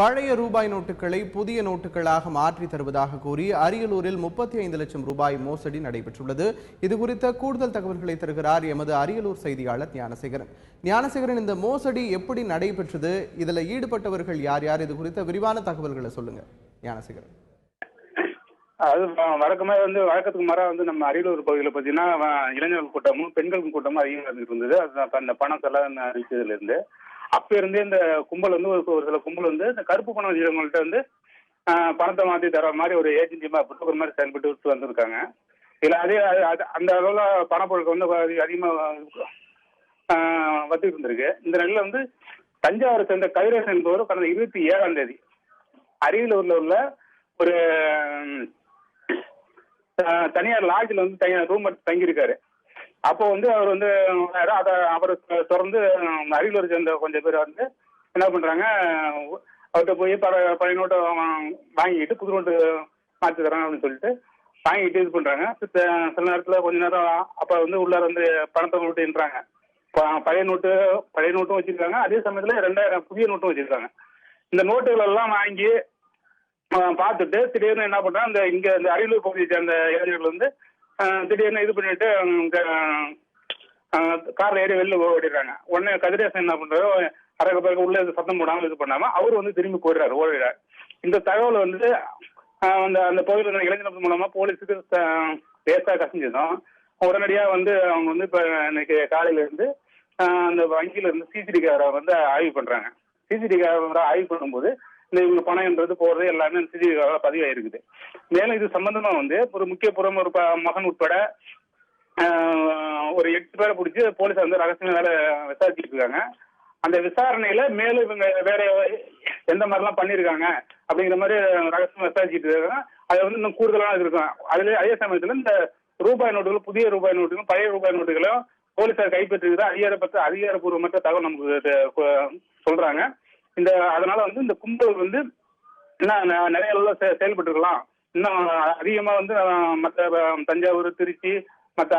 பழைய ரூபாய் நோட்டுகளை புதிய நோட்டுகளாக மாற்றி தருவதாக கூறி அரியலூரில் முப்பத்தி ஐந்து லட்சம் ரூபாய் மோசடி நடைபெற்றுள்ளது. இது குறித்த கூடுதல் தகவல்களை தருகிறார் எமது அரியலூர் செய்தியாளர் ஞானசேகரன். ஞானசேகரன் இந்த மோசடி எப்படி நடைபெற்றது? இதுல ஈடுபட்டவர்கள் யார் யார்? இது குறித்த விரிவான தகவல்களை சொல்லுங்க. ஞானசேகரன். அது வழக்கமே வந்து வழக்கத்துக்கு மாறா வந்து நம்ம அரியலூர் பகுதியில் பார்த்தீங்கன்னா இளைஞர்கள் கூட்டமும் பெண்கள் கூட்டமும் அதிகமாக இருந்துட்டு இருந்தது. அது அந்த பணம் செலவு அறிவிச்சதுல இருந்து அப்ப இருந்தே இந்த கும்பல் வந்து ஒரு சில கும்பல் வந்து இந்த கருப்பு பணம் வச்சுருவங்கள்ட்ட வந்து பணத்தை மாற்றி தர மாதிரி ஒரு ஏஜென்சி புரோக்கர் மாதிரி செயல்பட்டு விட்டு வந்திருக்காங்க. இதில் அதே அது- அந்த அளவில் பணப்பொருட்கள் வந்து அதிகமாக ஆஹ், இருந்திருக்கு. இந்த நிலையில வந்து தஞ்சாவூர் சேர்ந்த கைரேசன் என்பவர் கடந்த இருபத்தி ஏழாம் தேதி அரியலூர்ல உள்ள ஒரு தனியார் லாட்ஜில் வந்து தனியார் ரூம் எடுத்து தங்கியிருக்காரு. அப்போ வந்து அவர் வந்து அதை அவர் தொடர்ந்து அரியலூர் சேர்ந்த கொஞ்சம் பேர் வந்து என்ன பண்றாங்க அவர்கிட்ட போய் பல பழைய நோட்டை வாங்கிட்டு புது நோட்டு மாற்றி தரேன் அப்படின்னு சொல்லிட்டு வாங்கிட்டு இது பண்றாங்க. சில நேரத்தில் கொஞ்ச நேரம் அப்ப வந்து உள்ளார வந்து பணத்தை நோட்டுன்றாங்க ப- பழைய நோட்டு பழைய நோட்டும் வச்சிருக்காங்க. அதே சமயத்தில் ரெண்டாயிரம் புதிய நோட்டும் வச்சிருக்காங்க. இந்த நோட்டுகள் எல்லாம் வாங்கி பார்த்துட்டு திடீர்னு என்ன பண்றாங்க இந்த இங்க இந்த அரியலூர் பகுதியை சேர்ந்த இளைஞர்கள் வந்து திடீர்னு இது பண்ணிட்டு கார்ல ஏறி வெளில ஓடிடுறாங்க. உடனே கதிரேசன் என்ன பண்றாரு அரக பிறகு உள்ள சத்தம் போடாம இது பண்ணாம அவர் வந்து திரும்பி போயிடுறாரு ஓடிடுறாரு. இந்த தகவல் வந்து அந்த அந்த பகுதியில் இருந்த இளைஞர்கள் மூலமா போலீஸுக்கு லேசா கசிஞ்சதும் உடனடியா வந்து அவங்க வந்து இப்ப இன்னைக்கு காலையில இருந்து அந்த வங்கியில இருந்து சிசிடி கேமரா வந்து ஆய்வு பண்றாங்க. சிசிடி கேமரா ஆய்வு பண்ணும்போது இந்த இவங்க பணம்ன்றது போறது எல்லாமே சிசிடிவி பதிவாயிருக்குது. மேலும் இது சம்பந்தமா வந்து ஒரு முக்கிய புறம் ஒரு ப- மகன் உட்பட ஒரு எட்டு பேரை பிடிச்சி போலீஸ் வந்து ரகசிய வேலை விசாரிச்சுட்டு இருக்காங்க அந்த விசாரணையில மேலும் இவங்க வேற எந்த மாதிரிலாம் பண்ணியிருக்காங்க அப்படிங்கிற மாதிரி ரகசியம் விசாரிச்சுட்டு இருக்காங்க அது வந்து இன்னும் கூடுதலான இது இருக்கும். அதுல அதே சமயத்துல இந்த ரூபாய் நோட்டுகள் புதிய ரூபாய் நோட்டுகளும் பழைய ரூபாய் நோட்டுகளும் போலீசார் கைப்பற்றிருக்கிற அதிகாரப்பட்ட அதிகாரப்பூர்வமற்ற தகவல் நமக்கு சொல்றாங்க. இந்த அதனால வந்து இந்த கும்பல் வந்து இன்னும் ந- நிறைய செ- செயல்பட்டு இருக்கலாம் இன்னும் அதிகமா வந்து மற்ற தஞ்சாவூர் திருச்சி மற்ற